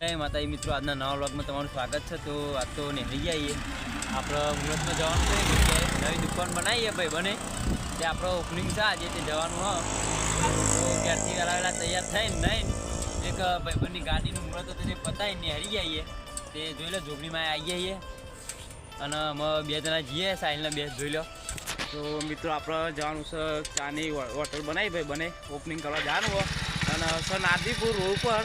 જય માતાજી, મિત્રો, આજના નવા બ્લોગમાં તમારું સ્વાગત છે. તો આજ તો નીકળી જઈએ. આપણે મુહૂર્તમાં જવાનું છે જગ્યાએ નવી દુકાન બનાવીએ ભાઈ બને. તે આપણો ઓપનિંગ છે, આજે તે જવાનું હ ક્યારથી વહેલા વહેલા તૈયાર થઈને નહીં. એક ભાઈબંધની ગાડીનું મુહૂર્ત હતું તે પતાવીને હરી જઈએ. તે જોઈ લો જોગણીમાં આવી જઈએ. અને અમે બે જણા જઈએ સાહિલના બે જોઈ લો. તો મિત્રો, આપણે જવાનું છે, ચાની હોટલ બનાવી ભાઈ બને. ઓપનિંગ કરવા જવાનું અને સર, નાદીપુર ઉપર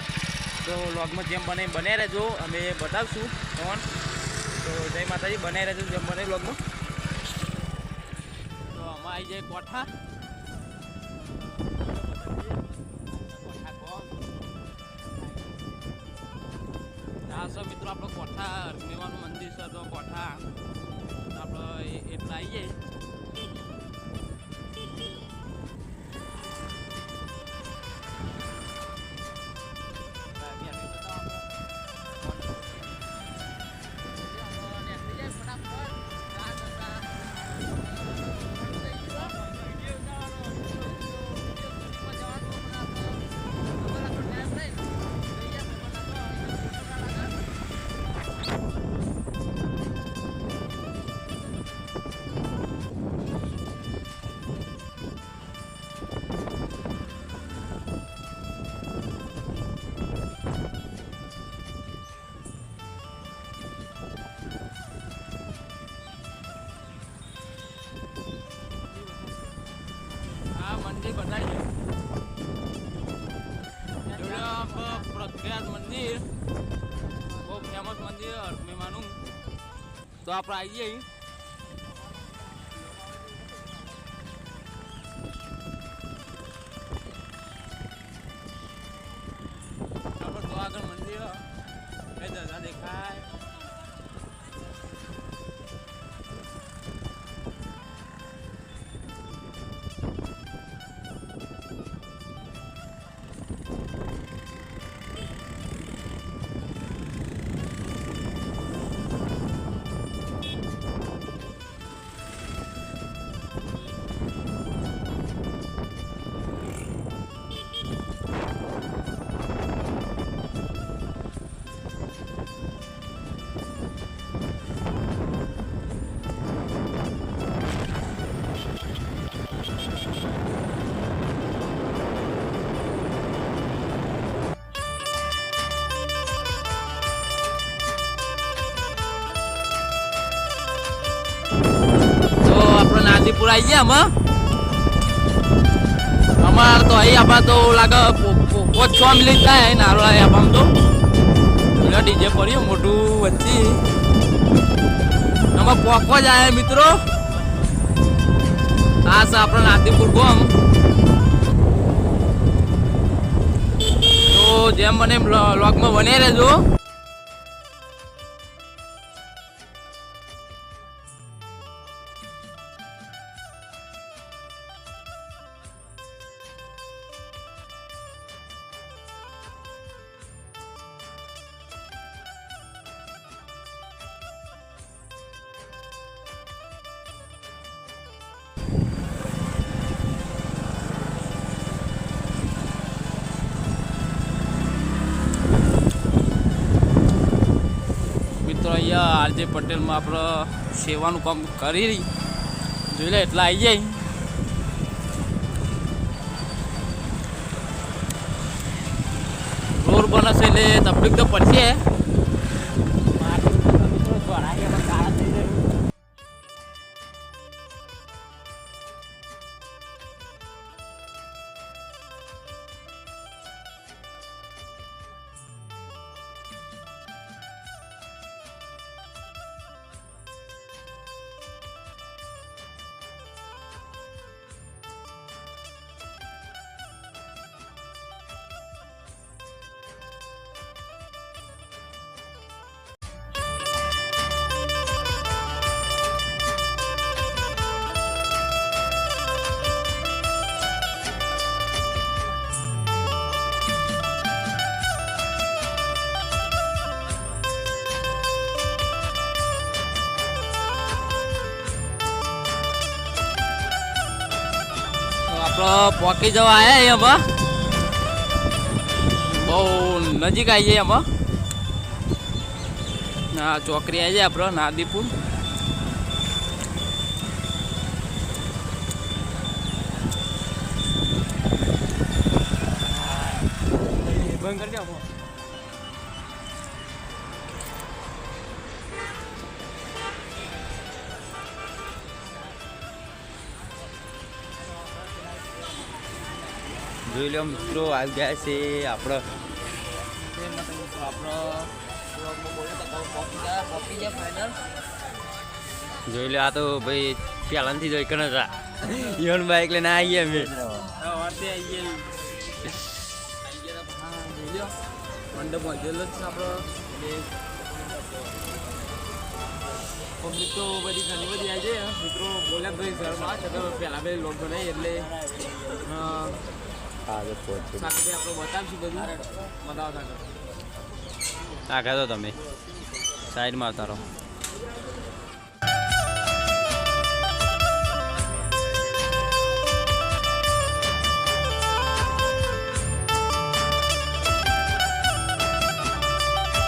તો વ્લોગમાં જેમ બને બને રહેજો. અમે બતાવશું ફોન તો જય માતાજી બનાવી રહેજો જેમ બને વ્લોગમાં તો અમે આવી જાય કોઠા. મિત્રો આપણો કોઠા તો આપણે આવી જઈએ નાદીપુર આવી ગયા આમાં અમાર તો અહીં આપણા તો લાગે પાંચ છ મિનિટ થાય નારોડા આપામ તો ડીજે પડ્યું મોટું વચ્ચે આમાં પોકો જ આવ્યા મિત્રો આ છે આપણો નાદીપુર ગોમ તો જેમ મને એમ લો- લોગમાં બને રહેજો આરજે પટેલમાં આપણે સેવાનું કામ કરી રહી. જોઈ લે, એટલા આવી જાય. રોડ બનશે એટલે તકલીફ તો પડશે. આપણે પોકી જવા આવ્યા એમાં બહુ નજીક આવી જાય એમાં, હા. ચોકરી આવી જાય આપણો, નાદીપુર. બંધ કરી જોઈ લો મિત્રો આવી ગયા છે આપણો જોઈ લો, આ તો ભાઈ પહેલાંથી જોઈ કણ હતા. ઈવન બાઈક લઈને આવીએ અમે. મંડપ વધેલો છે આપણો પબ્લિક તો બધી ઘણી બધી આવી છે મિત્રો બોલ્યા ભાઈ ઘરમાં છે તો પહેલા બે લોક બનાવી એટલે આગળ આગળ તો તમે. સાઈડમાં આવતા રહો.